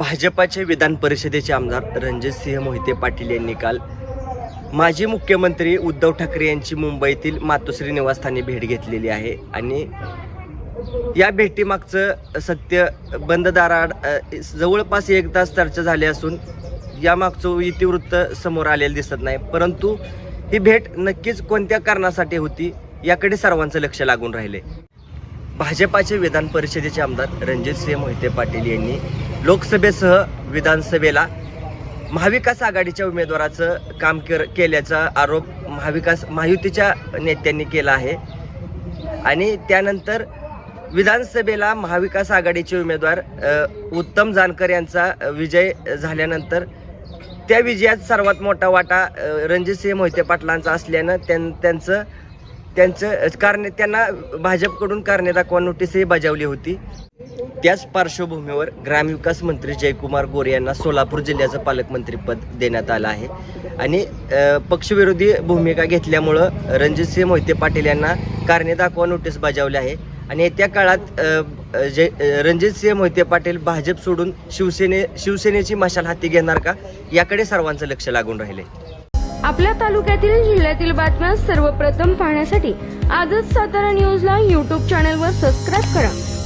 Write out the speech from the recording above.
भाजपाचे विधान परिषदेचे आमदार रणजितसिंह मोहिते पाटील यांनी काल माजी मुख्यमंत्री उद्धव ठाकरे यांची मुंबईतील मातोश्री निवासस्थानी भेट घेतलेली आहे. आणि या भेटीमागचं सत्य बंद दाराआड जवळपास एक तास चर्चा झाली असून यामागचं इतिवृत्त समोर आलेलं दिसत नाही. परंतु ही भेट नक्कीच कोणत्या कारणासाठी होती याकडे सर्वांचं लक्ष लागून राहिले. भाजपाचे विधान परिषदेचे आमदार रणजितसिंह मोहिते पाटील यांनी लोकसभेसह विधानसभेला महाविकास आघाडीच्या उमेदवाराचं काम कर केल्याचा आरोप महाविकास महायुतीच्या नेत्यांनी केला आहे. आणि त्यानंतर विधानसभेला महाविकास आघाडीचे उमेदवार उत्तम जानकर यांचा विजय झाल्यानंतर त्या विजयात सर्वात मोठा वाटा रणजितसिंह मोहिते पाटलांचा असल्यानं त्यां त्यांचं त्यांचं कारणे त्यांना भाजपकडून कारणे दाखवा नोटीसही बजावली होती. त्याच पार्श्वभूमीवर ग्रामविकास मंत्री जयकुमार गोरे यांना सोलापूर जिल्ह्याचं पालकमंत्रीपद देण्यात आलं आहे. आणि पक्षविरोधी भूमिका घेतल्यामुळं रणजितसिंह मोहिते पाटील यांना कारणे दाखवा नोटीस बजावली आहे. आणि येत्या काळात जय रणजितसिंह मोहिते पाटील भाजप सोडून शिवसेने शिवसेनेची मशाल हाती घेणार का? याकडे सर्वांचं लक्ष लागून राहिले. आपल्या तालुक्यातील जिल्ह्यातील बातम्या सर्वप्रथम पाहण्यासाठी आजच सातारा न्यूजला यूट्यूब चॅनलवर सबस्क्राईब करा.